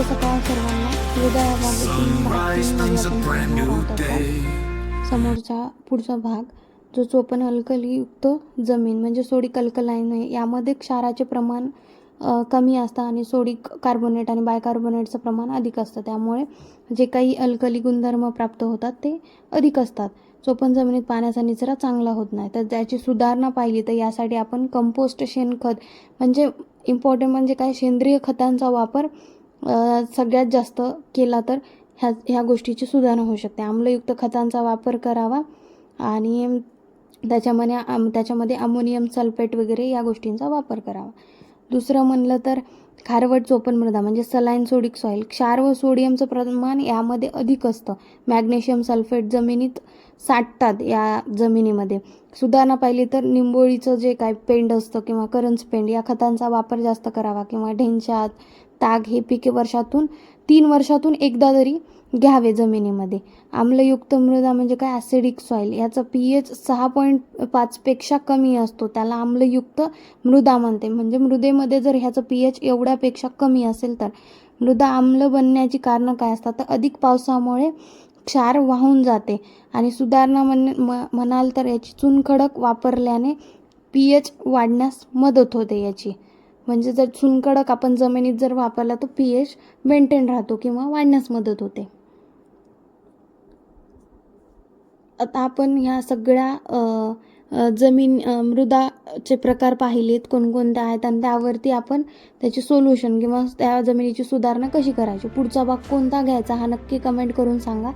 शुभ सकाळ सर्वांना. समोरचा पुढचा भाग जो चोपन्न अल्कलीयुक्त जमीन म्हणजे सोडिक अल्कलाईन आहे यामध्ये क्षाराचे प्रमाण कमी असतं आणि सोडिक कार्बोनेट आणि बायकार्बोनेटचं प्रमाण अधिक असतं. त्यामुळे जे काही अल्कली गुणधर्म प्राप्त होतात ते अधिक असतात. चोपन्न जमिनीत पाण्याचा निचरा चांगला होत नाही. तर त्याची सुधारणा पाहिली तर यासाठी आपण कंपोस्ट शेणखत म्हणजे इम्पॉर्टंट म्हणजे काय? सेंद्रिय खतांचा वापर सगळ्यात जास्त केला तर ह्या ह्या गोष्टीची सुधारणा होऊ शकते. आम्लयुक्त खतांचा वापर करावा आणि त्याच्यामध्ये आम त्याच्यामध्ये अमोनियम सल्फेट वगैरे या गोष्टींचा वापर करावा. दुसरं म्हणलं तर खारवट चोपन मृदा म्हणजे सलाईन सोडिक सॉईल क्षार व सोडियमचं प्रमाण यामध्ये अधिक असतं. मॅग्नेशियम सल्फेट जमिनीत साठतात या जमिनीमध्ये. सुधारणा पाहिली तर निंबोळीचं जे काय पेंड असतं किंवा करंज पेंड या खतांचा वापर जास्त करावा किंवा ढेंच्यात ताग हे पिके वर्षातून तीन वर्षातून एकदा तरी घ्यावे जमिनीमध्ये. आम्लयुक्त मृदा म्हणजे काय? ॲसिडिक सॉईल याचा पी एच सहा पॉईंट पाचपेक्षा कमी असतो. त्याला आम्लयुक्त मृदा म्हणते. म्हणजे मृदेमध्ये जर ह्याचं पी एच एवढ्यापेक्षा कमी असेल तर. मृदा आम्ल बनण्याची कारणं काय असतात? तर अधिक पावसामुळे क्षार वाहून जाते. आणि सुधारणा म्हण म- म्हणाल तर याची चुनखडक वापरल्याने पी एच वाढण्यास मदत होते याची. म्हणजे जर चुनखडक आपण जमिनीत जर वापरला तर पी एच मेंटेन राहतो किंवा वाढण्यास मदत होते. आता आपण ह्या सगळ्या जमीन मृदाचे प्रकार पाहिलेत कोणकोणते आहेत आणि त्यावरती आपण त्याचे सोल्युशन किंवा त्या जमिनीची सुधारणा कशी करायची? पुढचा भाग कोणता घ्यायचा हा नक्की कमेंट करून सांगा.